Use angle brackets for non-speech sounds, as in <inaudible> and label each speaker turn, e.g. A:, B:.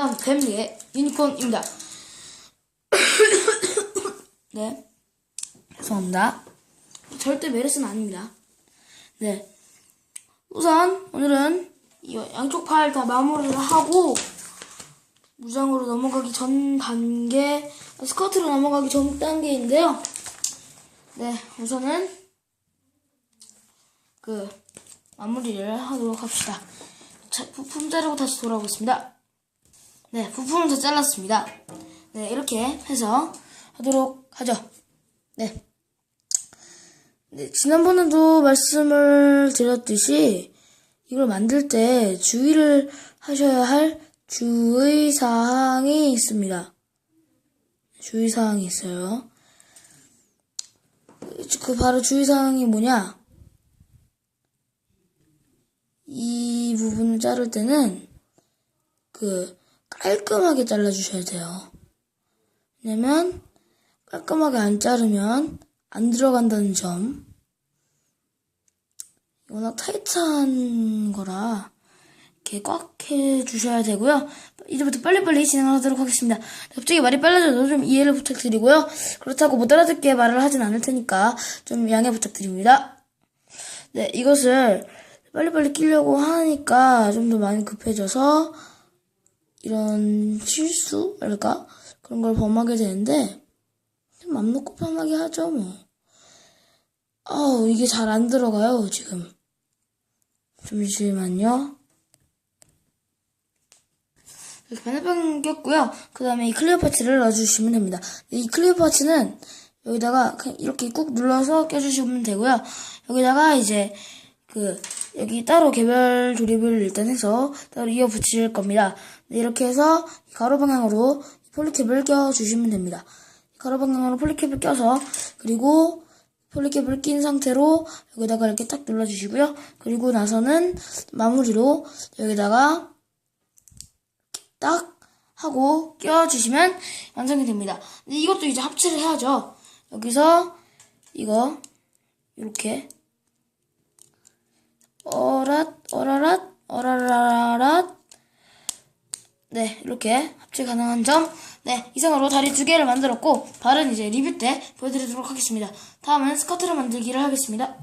A: 다음 뱀리의 유니콘입니다. <coughs> 네. 죄송합니다. 절대 메르스는 아닙니다. 네. 우선 오늘은 이 양쪽 팔 다 마무리를 하고 무장으로 넘어가기 전 단계, 스커트로 넘어가기 전 단계인데요. 네, 우선은 그 마무리를 하도록 합시다. 자, 부품 자르고 다시 돌아오겠습니다. 네, 부품을 다 잘랐습니다. 네, 이렇게 해서 하도록 하죠. 네. 네, 지난번에도 말씀을 드렸듯이 이걸 만들 때 주의를 하셔야 할 주의사항이 있습니다. 주의사항이 있어요. 그 바로 주의사항이 뭐냐? 이 부분을 자를 때는 그 깔끔하게 잘라주셔야 돼요. 왜냐면 깔끔하게 안 자르면 안 들어간다는 점. 워낙 타이트한 거라 이렇게 꽉 해주셔야 되고요. 이제부터 빨리빨리 진행하도록 하겠습니다. 갑자기 말이 빨라져도 좀 이해를 부탁드리고요. 그렇다고 못 알아듣게 말을 하진 않을 테니까 좀 양해 부탁드립니다. 네, 이것을 빨리빨리 끼려고 하니까 좀 더 많이 급해져서 이런 실수랄까? 그런 걸 범하게 되는데 좀맘 놓고 편하게 하죠 뭐. 아우 이게 잘 안 들어가요 지금. 잠시만요. 이렇게 반대편 꼈고요. 그 다음에 이 클리어 파츠를 넣어주시면 됩니다. 이 클리어 파츠는 여기다가 이렇게 꾹 눌러서 껴주시면 되고요. 여기다가 이제 그 여기 따로 개별 조립을 일단 해서 따로 이어 붙일 겁니다. 네, 이렇게 해서 가로 방향으로 폴리캡을 껴주시면 됩니다. 가로 방향으로 폴리캡을 껴서 그리고 폴리캡을 낀 상태로 여기다가 이렇게 딱 눌러주시고요. 그리고 나서는 마무리로 여기다가 딱 하고 껴주시면 완성이 됩니다. 근데 이것도 이제 합체를 해야죠. 여기서 이거 이렇게 어랏 어라랏 어라라랏 네 이렇게 합체 가능한 점 네, 이상으로 다리 두 개를 만들었고, 발은 이제 리뷰 때 보여드리도록 하겠습니다. 다음은 스커트를 만들기를 하겠습니다.